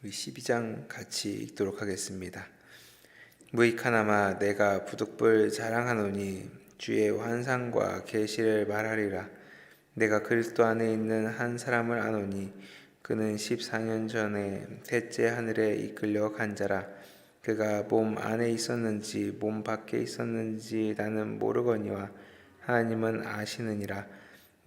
우리 12장 같이 읽도록 하겠습니다. 무익하나마 내가 부득불 자랑하노니 주의 환상과 계시를 말하리라. 내가 그리스도 안에 있는 한 사람을 아노니 그는 14년 전에 셋째 하늘에 이끌려 간 자라. 그가 몸 안에 있었는지 몸 밖에 있었는지 나는 모르거니와 하나님은 아시느니라.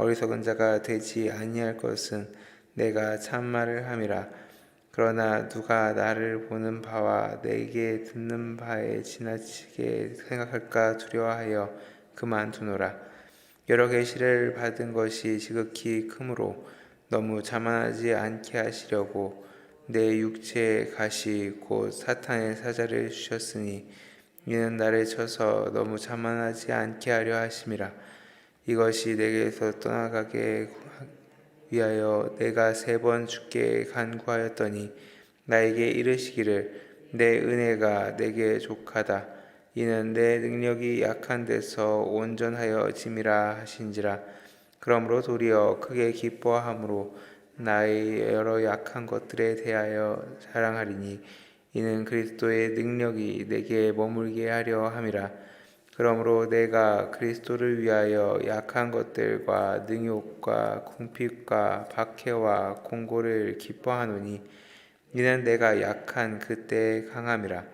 어리석은 자가 되지 아니할 것은 내가 참말을 함이라. 그러나 누가 나를 보는 바와 내게 듣는 바에 지나치게 생각할까 두려워하여 그만두노라. 여러 계시를 받은 것이 지극히 크므로 너무 자만하지 않게 하시려고 내 육체의 가시 곧 사탄의 사자를 주셨으니 이는 나를 쳐서 너무 자만하지 않게 하려 하심이라. 이것이 내게서 떠나가게 위하여 내가 세 번 주께 간구하였더니 나에게 이르시기를 내 은혜가 내게 족하다. 이는 내 능력이 약한 데서 온전하여 짐이라 하신지라. 그러므로 도리어 크게 기뻐함으로 나의 여러 약한 것들에 대하여 자랑하리니 이는 그리스도의 능력이 내게 머물게 하려 함이라 그러므로 내가 그리스도를 위하여 약한 것들과 능욕과 궁핍과 박해와 공고를 기뻐하노니 이는 내가 약한 그때의 강함이라.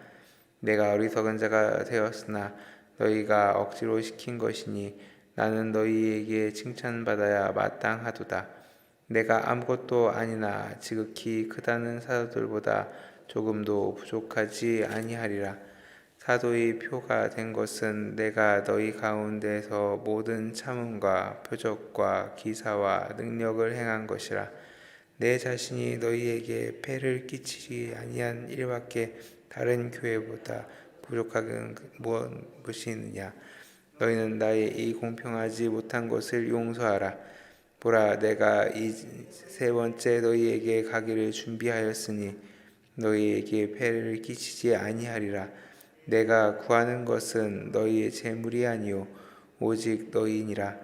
내가 어리석은 자가 되었으나 너희가 억지로 시킨 것이니 나는 너희에게 칭찬받아야 마땅하도다. 내가 아무것도 아니나 지극히 크다는 사도들보다 조금도 부족하지 아니하리라 사도의 표가 된 것은 내가 너희 가운데서 모든 참음과 표적과 기사와 능력을 행한 것이라. 내 자신이 너희에게 폐를 끼치지 아니한 일밖에 다른 교회보다 부족하긴 무엇이 있느냐? 너희는 나의 이 공평하지 못한 것을 용서하라. 보라 내가 이 세 번째 너희에게 가기를 준비하였으니 너희에게 폐를 끼치지 아니하리라 내가 구하는 것은 너희의 재물이 아니요 오직 너희니라.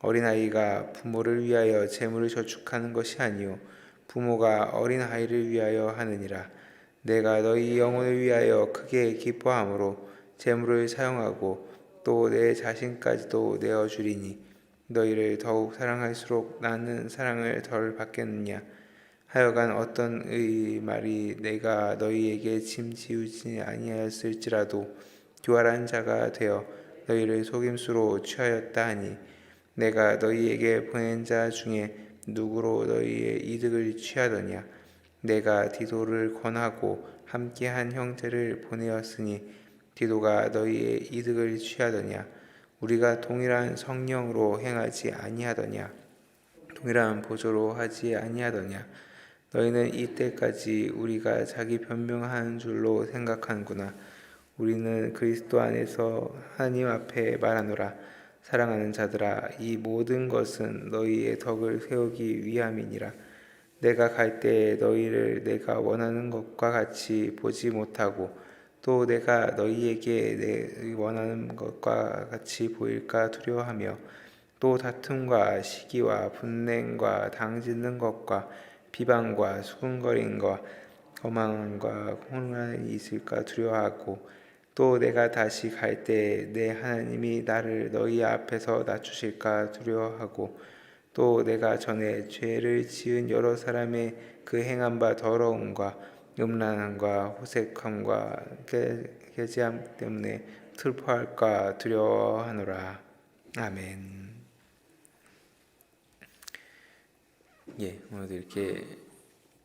어린아이가 부모를 위하여 재물을 저축하는 것이 아니요 부모가 어린아이를 위하여 하느니라. 내가 너희 영혼을 위하여 크게 기뻐함으로 재물을 사용하고 또 내 자신까지도 내어 주리니 너희를 더욱 사랑할수록 나는 사랑을 덜 받겠느냐 하여간 어떤 의 말이 내가 너희에게 짐 지우지 아니하였을지라도 교활한 자가 되어 너희를 속임수로 취하였다 하니 내가 너희에게 보낸 자 중에 누구로 너희의 이득을 취하더냐? 내가 디도를 권하고 함께한 형제를 보내었으니 디도가 너희의 이득을 취하더냐? 우리가 동일한 성령으로 행하지 아니하더냐? 동일한 보조로 하지 아니하더냐 너희는 이때까지 우리가 자기 변명하는 줄로 생각하는구나. 우리는 그리스도 안에서 하나님 앞에 말하노라. 사랑하는 자들아 이 모든 것은 너희의 덕을 세우기 위함이니라. 내가 갈 때에 너희를 내가 원하는 것과 같이 보지 못하고 또 내가 너희에게 내 원하는 것과 같이 보일까 두려워하며 또 다툼과 시기와 분냉과 당짓는 것과 비방과 수군거림과 거망과 혼란이 있을까 두려워하고 또 내가 다시 갈 때 내 하나님이 나를 너희 앞에서 낮추실까 두려워하고 또 내가 전에 죄를 지은 여러 사람의 그 행한 바 더러움과 음란함과 호색함과 개지함 때문에 슬퍼할까 두려워하노라. 아멘. 예, 오늘도 이렇게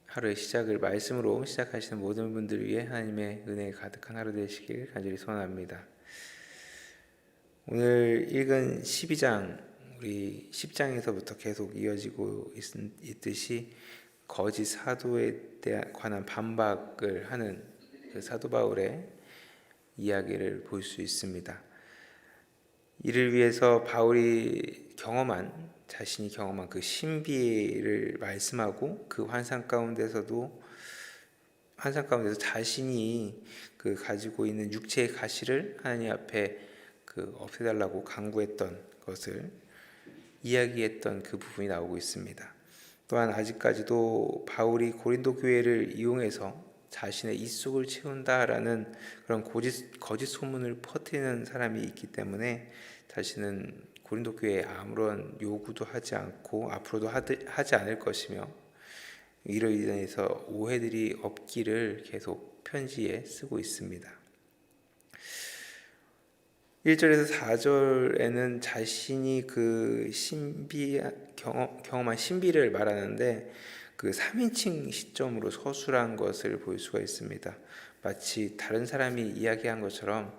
하루의 시작을 말씀으로 시작하시는 모든 분들 위해 하나님의 은혜 가득한 하루 되시길 간절히 소원합니다. 오늘 읽은 12장 우리 10장에서부터 계속 이어지고 있, 듯이 거짓 사도에 대한 관한 반박을 하는 그 사도 바울의 이야기를 볼 수 있습니다. 이를 위해서 바울이 경험한 자신이 경험한 그 신비를 말씀하고 그 환상 가운데서도 환상 가운데서 자신이 그 가지고 있는 육체의 가시를 하나님 앞에 그 없애달라고 강구했던 것을 이야기했던 그 부분이 나오고 있습니다. 또한 아직까지도 바울이 고린도 교회를 이용해서 자신의 입속을 채운다라는 그런 거짓, 거짓 소문을 퍼뜨리는 사람이 있기 때문에 자신은 고린도 교회에 아무런 요구도 하지 않고 앞으로도 하지 않을 것이며 이로 인해서 오해들이 없기를 계속 편지에 쓰고 있습니다. 1절에서 4절에는 자신이 그 신비 경험, 경험한 신비를 말하는데 그 3인칭 시점으로 서술한 것을 볼 수가 있습니다. 마치 다른 사람이 이야기한 것처럼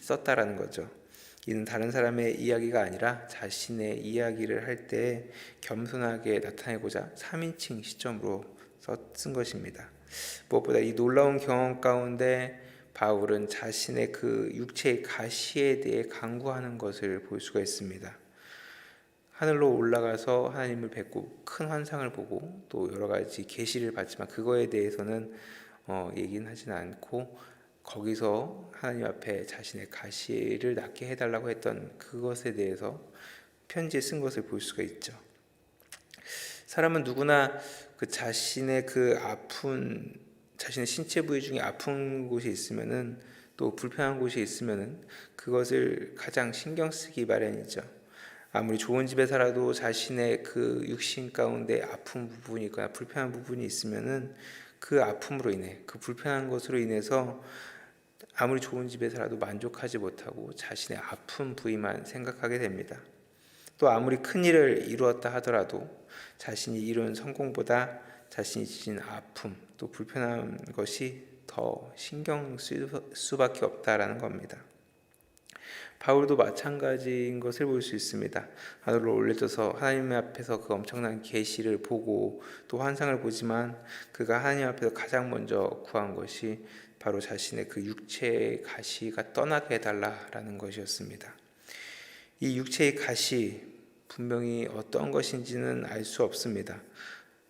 썼다라는 거죠. 이는 다른 사람의 이야기가 아니라 자신의 이야기를 할 때 겸손하게 나타내고자 3인칭 시점으로 쓴 것입니다. 무엇보다 이 놀라운 경험 가운데 바울은 자신의 그 육체의 가시에 대해 강구하는 것을 볼 수가 있습니다. 하늘로 올라가서 하나님을 뵙고 큰 환상을 보고 또 여러 가지 계시를 받지만 그거에 대해서는 어, 얘기는 하진 않고 거기서 하나님 앞에 자신의 가시를 낫게 해달라고 했던 그것에 대해서 편지에 쓴 것을 볼 수가 있죠. 사람은 누구나 그 자신의 그 아픈 자신의 신체 부위 중에 아픈 곳이 있으면은 또 불편한 곳이 있으면은 그것을 가장 신경 쓰기 마련이죠. 아무리 좋은 집에 살아도 자신의 그 육신 가운데 아픈 부분이 있거나 불편한 부분이 있으면은 그 아픔으로 인해 그 불편한 것으로 인해서 아무리 좋은 집에 살아도 만족하지 못하고 자신의 아픈 부위만 생각하게 됩니다. 또 아무리 큰 일을 이루었다 하더라도 자신이 이룬 성공보다 자신이 지닌 아픔 또 불편한 것이 더 신경 쓸 수밖에 없다라는 겁니다. 바울도 마찬가지인 것을 볼 수 있습니다. 하늘로 올려져서 하나님 앞에서 그 엄청난 계시를 보고 또 환상을 보지만 그가 하나님 앞에서 가장 먼저 구한 것이 바로 자신의 그 육체의 가시가 떠나게 해달라라는 것이었습니다. 이 육체의 가시 분명히 어떤 것인지는 알 수 없습니다.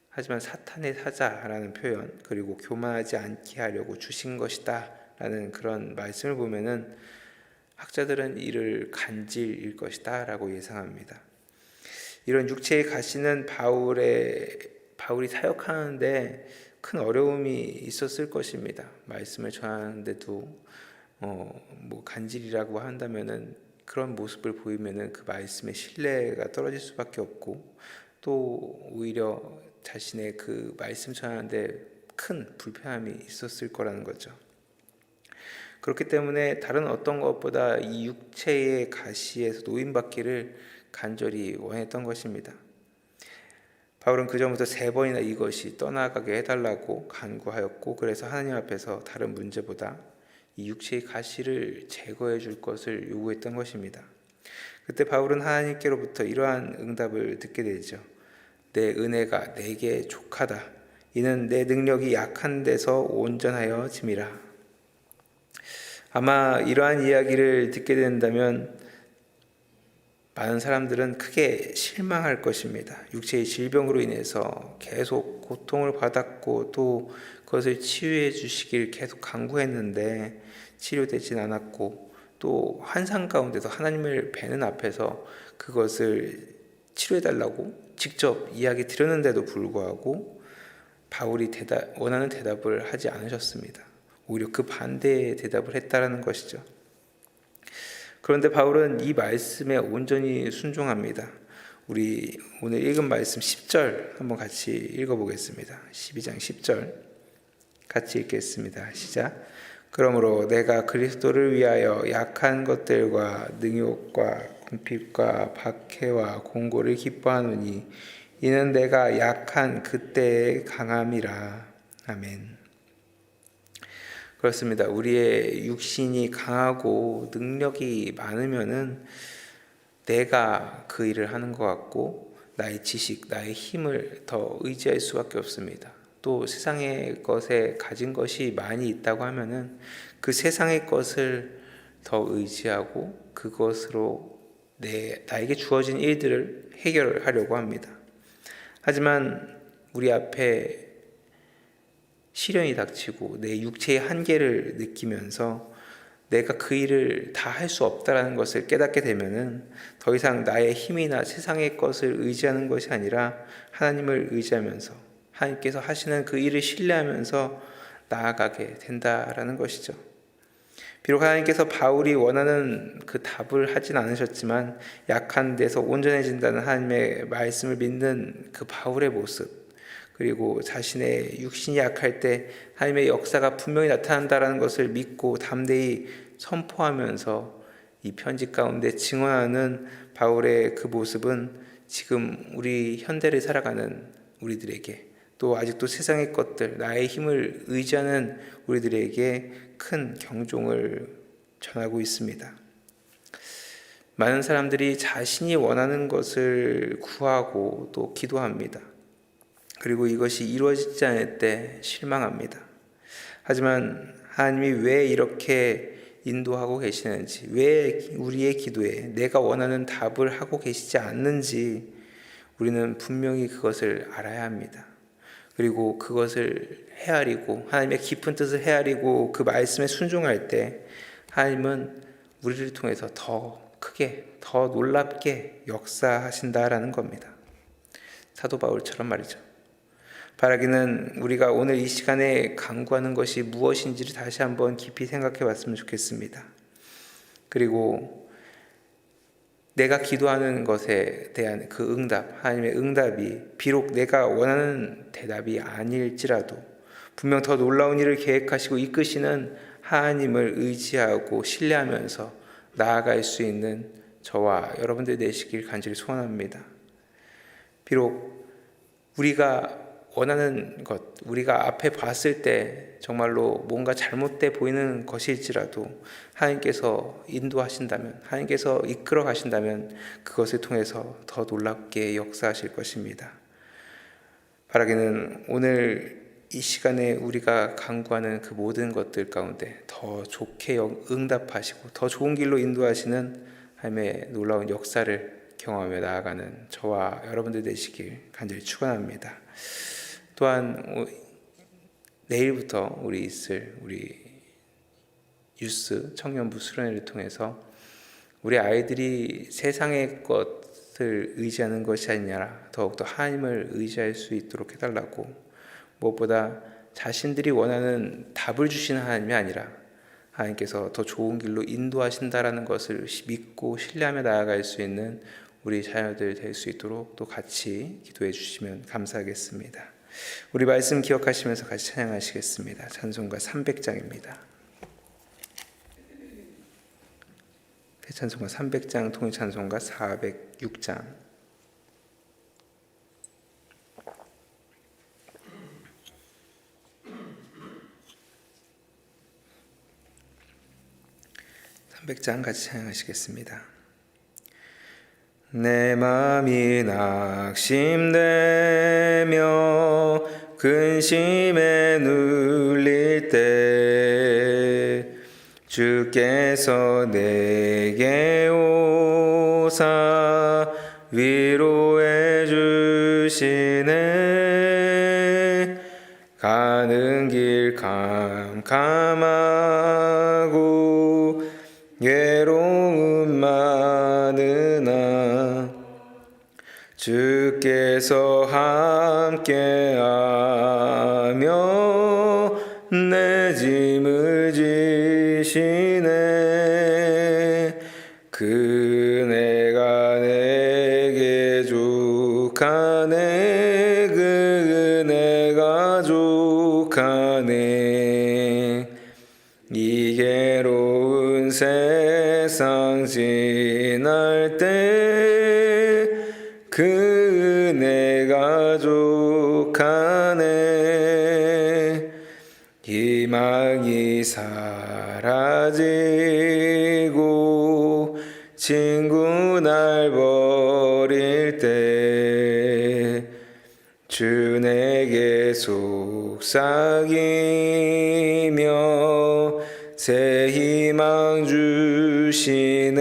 하지만 사탄의 사자라는 표현 그리고 교만하지 않게 하려고 주신 것이다라는 그런 말씀을 보면은 학자들은 이를 간질일 것이다라고 예상합니다. 이런 육체의 가시는 바울의 바울이 사역하는데 큰 어려움이 있었을 것입니다. 말씀을 전하는데도 어, 뭐 간질이라고 한다면은 그런 모습을 보이면은 그 말씀의 신뢰가 떨어질 수밖에 없고 또 오히려 자신의 그 말씀 전하는데 큰 불편함이 있었을 거라는 거죠. 그렇기 때문에 다른 어떤 것보다 이 육체의 가시에서 노인받기를 간절히 원했던 것입니다. 바울은 그 전부터 세 번이나 이것이 떠나가게 해달라고 간구하였고 그래서 하나님 앞에서 다른 문제보다 이 육체의 가시를 제거해 줄 것을 요구했던 것입니다. 그때 바울은 하나님께로부터 이러한 응답을 듣게 되죠. 내 은혜가 내게 족하다. 이는 내 능력이 약한 데서 온전하여 짐이라. 아마 이러한 이야기를 듣게 된다면 많은 사람들은 크게 실망할 것입니다. 육체의 질병으로 인해서 계속 고통을 받았고 또 그것을 치유해 주시길 계속 강구했는데 치료되진 않았고 또 환상 가운데서 하나님을 뵈는 앞에서 그것을 치료해 달라고 직접 이야기 드렸는데도 불구하고 바울이 대답, 원하는 대답을 하지 않으셨습니다. 오히려 그 반대의 대답을 했다라는 것이죠. 그런데 바울은 이 말씀에 온전히 순종합니다. 우리 오늘 읽은 말씀 10절 한번 같이 읽어보겠습니다. 12장 10절 같이 읽겠습니다. 시작. 그러므로 내가 그리스도를 위하여 약한 것들과 능욕과 궁핍과 박해와 공고를 기뻐하노니 이는 내가 약한 그때의 강함이라. 아멘. 그렇습니다. 우리의 육신이 강하고 능력이 많으면은 내가 그 일을 하는 것 같고 나의 지식, 나의 힘을 더 의지할 수밖에 없습니다. 또 세상의 것에 가진 것이 많이 있다고 하면은 그 세상의 것을 더 의지하고 그것으로 내 나에게 주어진 일들을 해결하려고 합니다. 하지만 우리 앞에 시련이 닥치고 내 육체의 한계를 느끼면서 내가 그 일을 다 할 수 없다라는 것을 깨닫게 되면은 더 이상 나의 힘이나 세상의 것을 의지하는 것이 아니라 하나님을 의지하면서 하나님께서 하시는 그 일을 신뢰하면서 나아가게 된다라는 것이죠. 비록 하나님께서 바울이 원하는 그 답을 하진 않으셨지만 약한 데서 온전해진다는 하나님의 말씀을 믿는 그 바울의 모습 그리고 자신의 육신이 약할 때 하나님의 역사가 분명히 나타난다라는 것을 믿고 담대히 선포하면서 이 편지 가운데 증언하는 바울의 그 모습은 지금 우리 현대를 살아가는 우리들에게 또 아직도 세상의 것들 나의 힘을 의지하는 우리들에게 큰 경종을 전하고 있습니다. 많은 사람들이 자신이 원하는 것을 구하고 또 기도합니다. 그리고 이것이 이루어지지 않을 때 실망합니다. 하지만 하나님이 왜 이렇게 인도하고 계시는지, 왜 우리의 기도에 내가 원하는 답을 하고 계시지 않는지 우리는 분명히 그것을 알아야 합니다. 그리고 그것을 헤아리고 하나님의 깊은 뜻을 헤아리고 그 말씀에 순종할 때 하나님은 우리를 통해서 더 크게, 더 놀랍게 역사하신다라는 겁니다. 사도 바울처럼 말이죠. 바라기는 우리가 오늘 이 시간에 강구하는 것이 무엇인지를 다시 한번 깊이 생각해 봤으면 좋겠습니다. 그리고 내가 기도하는 것에 대한 그 응답, 하나님의 응답이 비록 내가 원하는 대답이 아닐지라도 분명 더 놀라운 일을 계획하시고 이끄시는 하나님을 의지하고 신뢰하면서 나아갈 수 있는 저와 여러분들 되시길 간절히 소원합니다. 비록 우리가 원하는 것, 우리가 앞에 봤을 때 정말로 뭔가 잘못돼 보이는 것일지라도 하나님께서 인도하신다면, 하나님께서 이끌어 가신다면 그것을 통해서 더 놀랍게 역사하실 것입니다. 바라기는 오늘 이 시간에 우리가 강구하는 그 모든 것들 가운데 더 좋게 응답하시고 더 좋은 길로 인도하시는 하나님의 놀라운 역사를 경험하며 나아가는 저와 여러분들 되시길 간절히 축원합니다. 또한 내일부터 우리 있을 우리 유스 청년부 수련회를 통해서 우리 아이들이 세상의 것을 의지하는 것이 아니라 더욱더 하나님을 의지할 수 있도록 해달라고 무엇보다 자신들이 원하는 답을 주시는 하나님이 아니라 하나님께서 더 좋은 길로 인도하신다라는 것을 믿고 신뢰하며 나아갈 수 있는 우리 자녀들 될 수 있도록 또 같이 기도해 주시면 감사하겠습니다. 우리 말씀 기억하시면서 같이 찬양하시겠습니다. 찬송가 300장입니다. 대찬송가 300장, 통일 찬송가 406장. 삼백장 같이 찬양하시겠습니다. 내 맘이 낙심되며 근심에 눌릴 때 주께서 내게 오사 위로해 주시네. 가는 길 캄캄하고 외로 주께서 함께하며 내 짐을 지시네. 그네가 내게 족하네. 그 은혜가 족하네. 이 괴로운 세상 지 사라지고 친구 날 버릴 때 주 내게 소 속삭이며 새 희망 주시네.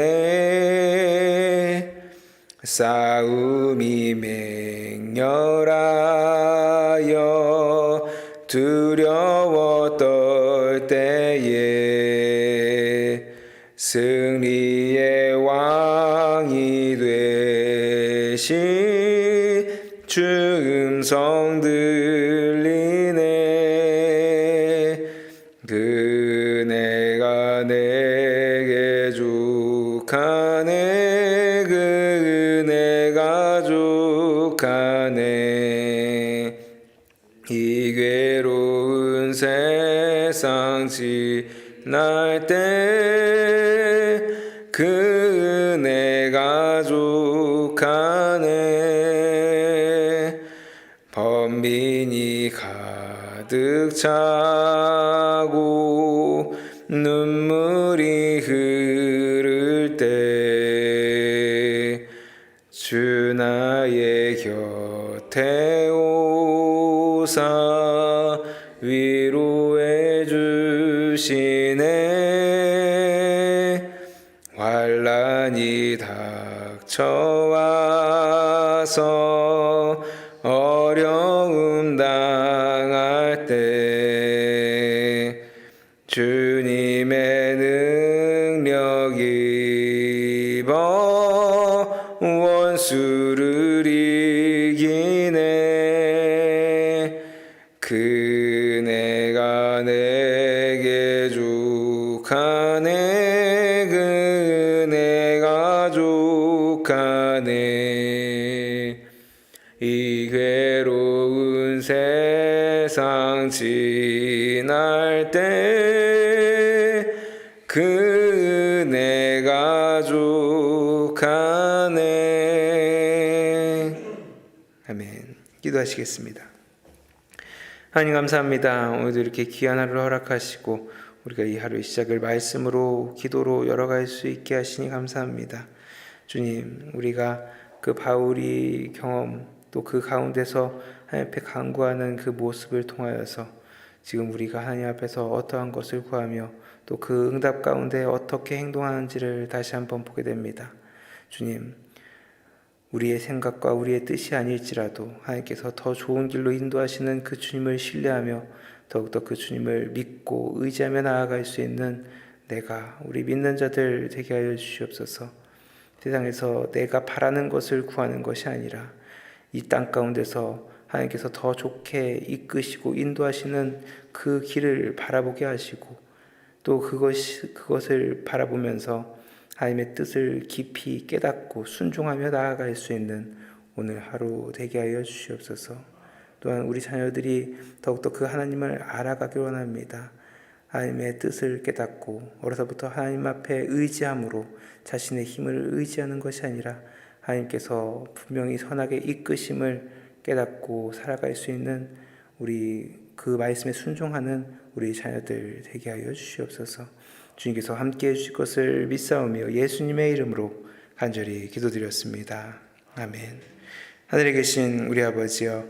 싸움이 맹렬하 되신 주 음성 들리네. 그네가 내게 족하네. 그네가 족하네. 이 괴로운 세상 지날 때그 가득 차고 눈물이 흐를 때 주 나의 곁에 오사 위로해 주시네. 환란이 닥쳐와서 내게 족하네 그네가 족하네. 이 괴로운 세상 지날 때 그네가 족하네. 아멘. 기도하시겠습니다. 하나님 감사합니다. 오늘도 이렇게 귀한 하루를 허락하시고 우리가 이 하루의 시작을 말씀으로 기도로 열어갈 수 있게 하시니 감사합니다 주님 우리가 그 바울이 경험 또 그 가운데서 하나님 앞에 간구하는 그 모습을 통하여서 지금 우리가 하나님 앞에서 어떠한 것을 구하며 또 그 응답 가운데 어떻게 행동하는지를 다시 한번 보게 됩니다. 주님, 우리의 생각과 우리의 뜻이 아닐지라도 하나님께서 더 좋은 길로 인도하시는 그 주님을 신뢰하며 더욱더 그 주님을 믿고 의지하며 나아갈 수 있는 내가 우리 믿는 자들 되게 하여 주시옵소서. 세상에서 내가 바라는 것을 구하는 것이 아니라 이 땅 가운데서 하나님께서 더 좋게 이끄시고 인도하시는 그 길을 바라보게 하시고 또 그것이 그것을 바라보면서 하나님의 뜻을 깊이 깨닫고 순종하며 나아갈 수 있는 오늘 하루 되게 하여 주시옵소서. 또한 우리 자녀들이 더욱더 그 하나님을 알아가기 원합니다. 하나님의 뜻을 깨닫고 어려서부터 하나님 앞에 의지함으로 자신의 힘을 의지하는 것이 아니라 하나님께서 분명히 선하게 이끄심을 깨닫고 살아갈 수 있는 우리 그 말씀에 순종하는 우리 자녀들 되게 하여 주시옵소서. 주님께서 함께 해주실 것을 믿사오며 예수님의 이름으로 간절히 기도드렸습니다. 아멘. 하늘에 계신 우리 아버지여